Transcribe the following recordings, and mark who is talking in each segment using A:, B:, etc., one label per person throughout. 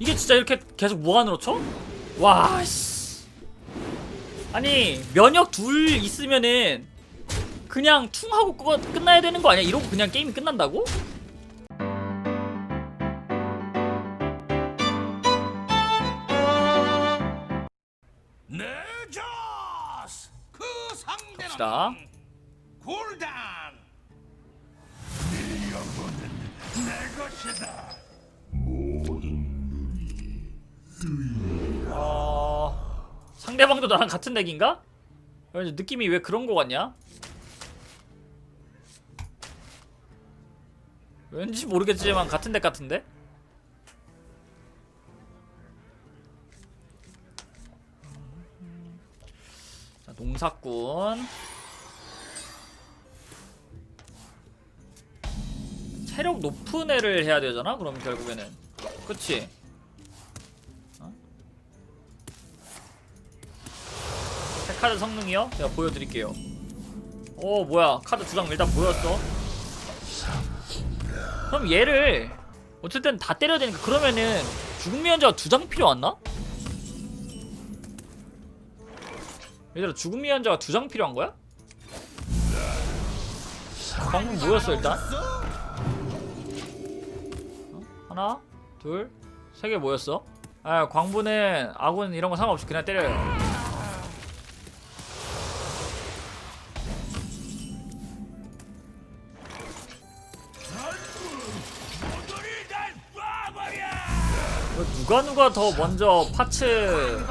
A: 이게 진짜 이렇게 계속 무한으로 쳐? 와 씨. 아니 면역 둘 있으면은 그냥 퉁 하고 꺼- 끝나야 되는 거 아니야? 이러고 그냥 게임이 끝난다고?
B: 그 상대는
A: 갑시다.
B: 굴단. 네 영혼은 내 것이다.
A: 어... 상대방도 나랑 같은 덱인가? 느낌이 왜 그런 거 같냐? 왠지 모르겠지만 같은 덱 같은데? 자, 농사꾼 체력 높은 애를 해야 되잖아? 그럼 결국에는 그치? 카드 성능이요? 제가 보여드릴게요. 오 뭐야 카드 두 장 일단 보였어. 그럼 얘를 어쨌든 다 때려야 되니까 그러면은 죽음의 연자가 두 장 필요한나? 얘들아 죽음의 연자가 두 장 필요한 거야? 방금 뭐였어 일단? 어? 하나, 둘, 세 개 뭐였어? 아 광부는 아군 이런 거 상관없이 그냥 때려요. 누가 누가 더 먼저 파츠?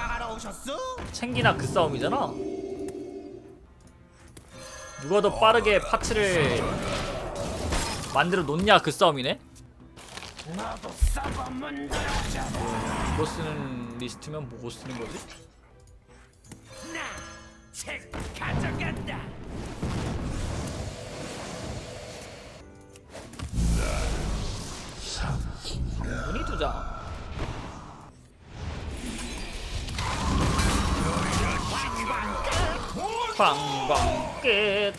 A: 챙기나 그 싸움이잖아. 누가 더 빠르게 파츠를 만들어 놓냐 그 싸움이네. 이거 쓰는 리스트면 뭐고 쓰는 거지?
B: 가져간다.
A: 문이 두 장. 방방 끝.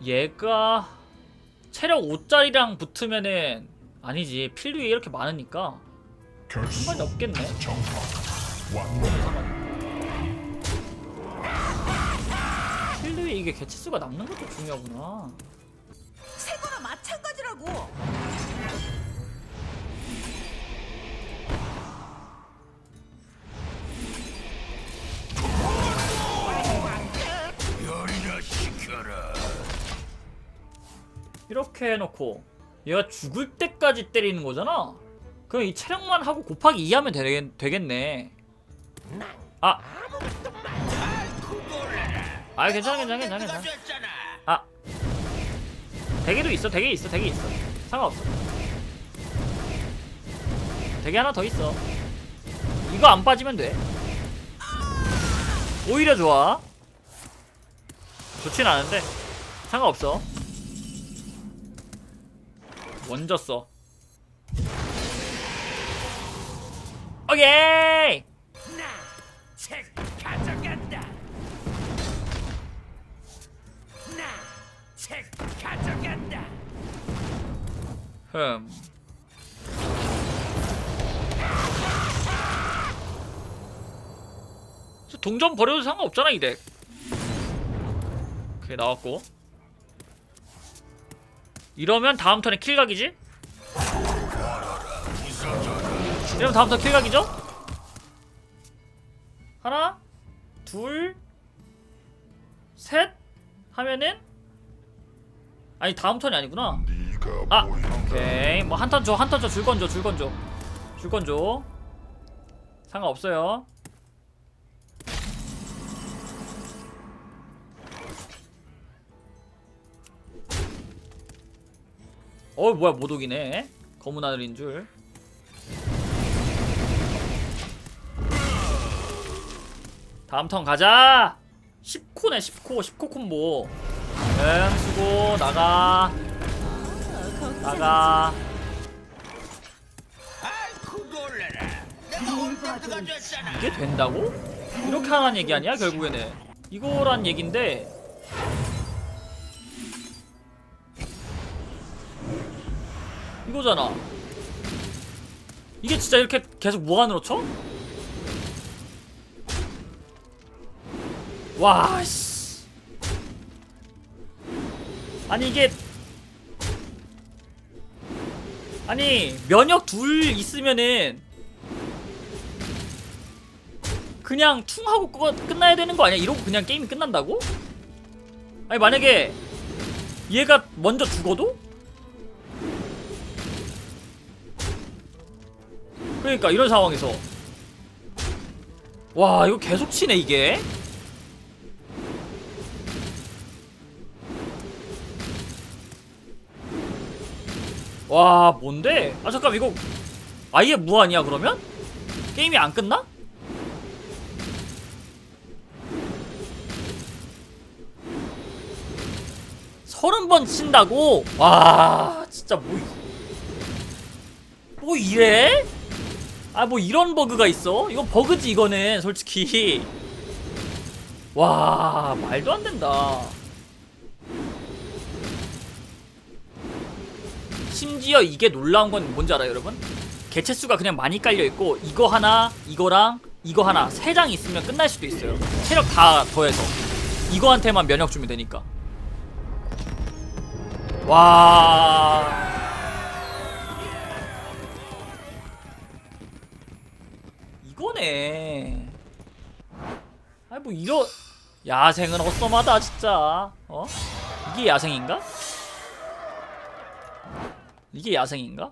A: 얘가 체력 5짜리랑 붙으면은 아니지 필드에 이렇게 많으니까 상관이 없겠네. 필드에 이게 개체수가 남는 것도 중요하구나.
C: 새거나 마찬가지라고.
A: 이렇게 해놓고 얘가 죽을 때까지 때리는 거잖아. 그럼 이 체력만 하고 곱하기 2 하면 되겠, 되겠 네. 아, 아 괜찮아 괜찮아 괜찮아 괜찮아.
B: 아,
A: 대게도 있어 대게 있어 대게 있어. 상관없어. 대게 하나 더 있어. 이거 안 빠지면 돼. 오히려 좋아. 좋진 않은데 상관없어. 먼저 써. 오케이.
B: 나책 가져간다. 나책 가져간다.
A: 흠. 저 동전 버려도 상관없잖아 이 덱. 오케이 나왔고. 이러면 다음 턴에 킬각이지? 이러면 다음 턴 킬각이죠? 하나, 둘, 셋 하면은 아니 다음 턴이 아니구나. 아, 오케이. 뭐 한 턴 줘, 한 턴 줘, 줄 건 줘, 줄 건 줘, 줄 건 줘. 상관없어요. 어, 뭐야 모독이네. 검은 하늘인 줄. 다음 턴 가자. 10코네, 10코, 10코 콤보. 응, 수고 나가. 나가. 이게 된다고? 이렇게 하는 얘기 아니야 결국에는 이거란 얘긴데 이거잖아 이게 진짜 이렇게 계속 무한으로 쳐? 와, 씨. 아니 이게 아니 면역 둘 있으면은 그냥 퉁 하고 꺼- 끝나야 되는 거 아니야? 이러고 그냥 게임이 끝난다고? 아니 만약에 얘가 먼저 죽어도? 그러니까 이런 상황에서 와 이거 계속 치네 이게 와 뭔데? 아 잠깐 이거 아예 무한이야 그러면? 게임이 안 끝나? 서른 번 친다고? 와 진짜 뭐, 이- 뭐 이래? 아 뭐 이런 버그가 있어? 이건 버그지 이거는 솔직히. 와 말도 안 된다. 심지어 이게 놀라운 건 뭔지 알아요 여러분? 개체 수가 그냥 많이 깔려 있고 이거 하나 이거랑 이거 하나 세 장 있으면 끝날 수도 있어요. 체력 다 더해서. 이거한테만 면역 주면 되니까. 와 이거네 아이 뭐 이런 야생은 어썸하다 진짜 어? 이게 야생인가? 이게 야생인가?